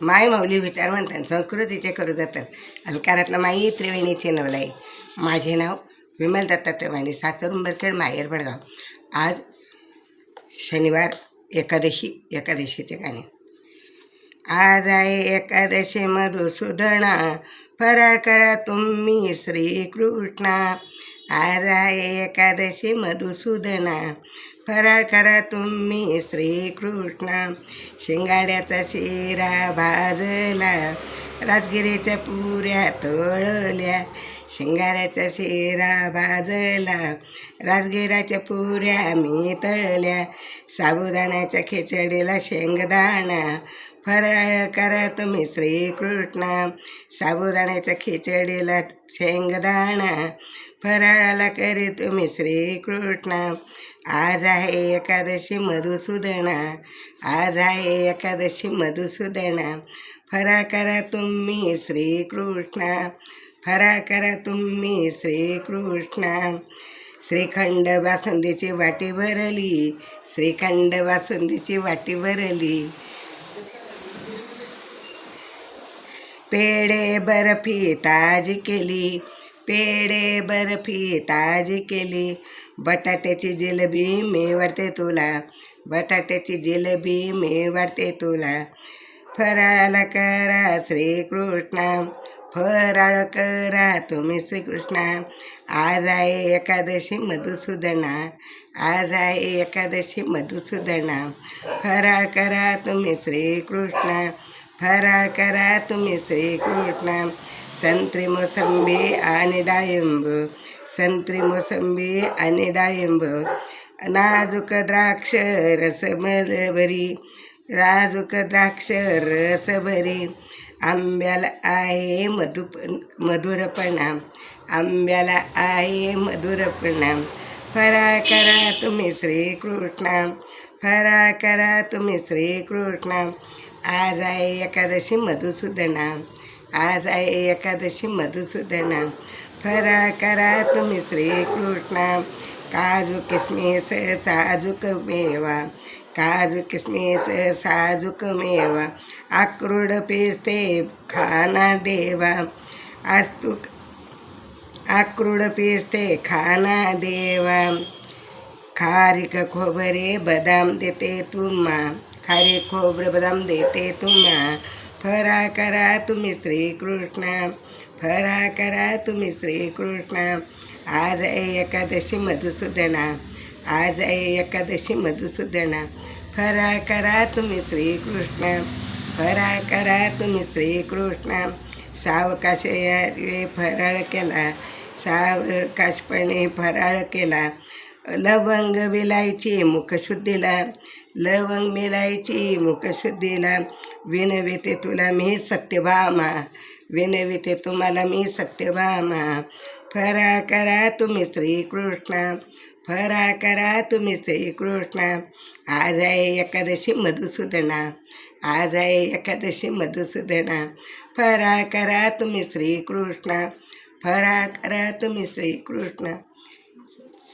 माय माऊली विचार म्हणतात संस्कृतीचे करू जातात. अलकारातलं माई त्रिवेणीचे नवलाई माझे नाव विमल दत्ता माने सासर उंबरखेड माहेर बडगाव आज शनिवार एकादशी एकादशीचे गाणे. आज आहे एकादशी मधुसूदना. फराळ करा तुम्ही श्रीकृष्णा। आज एकादशी मधुसूदना। फराळ करा तुम्ही श्रीकृष्णा। शिंगाड्याचा शिरा भाजला। राजगिरीच्या पुऱ्या तळल्या। शिंगाऱ्याचा शिरा भाजला। राजगिराच्या पुऱ्या मी तळल्या। साबुदाण्याच्या खिचडीला शेंगदाणा। फराळ करा तुम्ही श्रीकृष्णा. साबुदाण्याच्या खिचडीला शेंगदाणा. फराळाला करी तुम्ही श्रीकृष्णा. आज आहे एकादशी मधुसूदना. आज आहे एकादशी मधुसूदना. फराळ करा तुम्ही श्रीकृष्णा. फराळ करा तुम्ही श्रीकृष्णा. श्रीखंड बासुंदीची वाटी भरली. श्रीखंड बासुंदीची वाटी भरली. पेढे बर्फी ताजी केली पेढे बर्फी ताजी केली. बटाट्याची जिलबी मी वाटते तुला बटाट्याची जिलेबी मी वाटते तुला. फराळ करा श्रीकृष्णा फराळ करा तुम्ही श्रीकृष्णा. आज आहे एकादशी मधुसूदना आज आहे एकादशी मधुसूदना. फराळ करा तुम्ही श्रीकृष्णा फराळ करा तुम्ही श्रीकृष्णा संत्री मोसंबी आणि डाळिंब. संत्री मोसंबी आणि डाळिंब. नाजूक द्राक्ष रसमलबरी राजूक द्राक्ष रसभरी. आंब्याला आहे मधुप मधुरपणा. आंब्याला आहे मधुरपणा. फराळ करा तुम्ही श्रीकृष्णा फराळ करा तुम्ही श्रीकृष्ण. आज आहे एकादशी मधुसूदना. आज आहे एकादशी मधुसूदना. फराळ करा तुम्ही श्रीकृष्ण. काजू किसमिस साजूक मेवा. काजू किसमिस साजूक मेवा. अक्रोड पिस्ते खाना देवा. आज तू अक्रोड खाना देवा. खारीक खोबरे बदाम देते तुम्हा खारी खोबरे बदाम देते तुम्हा. फराळ करा तुम्ही श्रीकृष्णा फराळ करा तुम्ही श्रीकृष्णा. आज आहे एकादशी मधुसूदना आज आहे एकादशी मधुसूदना. फराळ करा तुम्ही श्रीकृष्णा फराळ करा तुम्ही श्रीकृष्णा. सावकाश फराळ केला सावकाशपणे फराळ केला. लवंग विलायची मुखशुद्धीला लवंग मिलायची मुखशुद्धीला. विनविते तुला मी सत्यभामा विनविते तुम्हाला मी सत्यभामा. फरा करा तुम्ही श्रीकृष्णा फरा करा तुम्ही श्रीकृष्णा. आज आहे एकादशी मधुसूदना आज आहे एकादशी मधुसूदना. फरा करा तुम्ही श्रीकृष्णा फरा करा तुम्ही श्रीकृष्ण.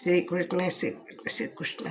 श्रीकृष्ण श्री श्रीकृष्ण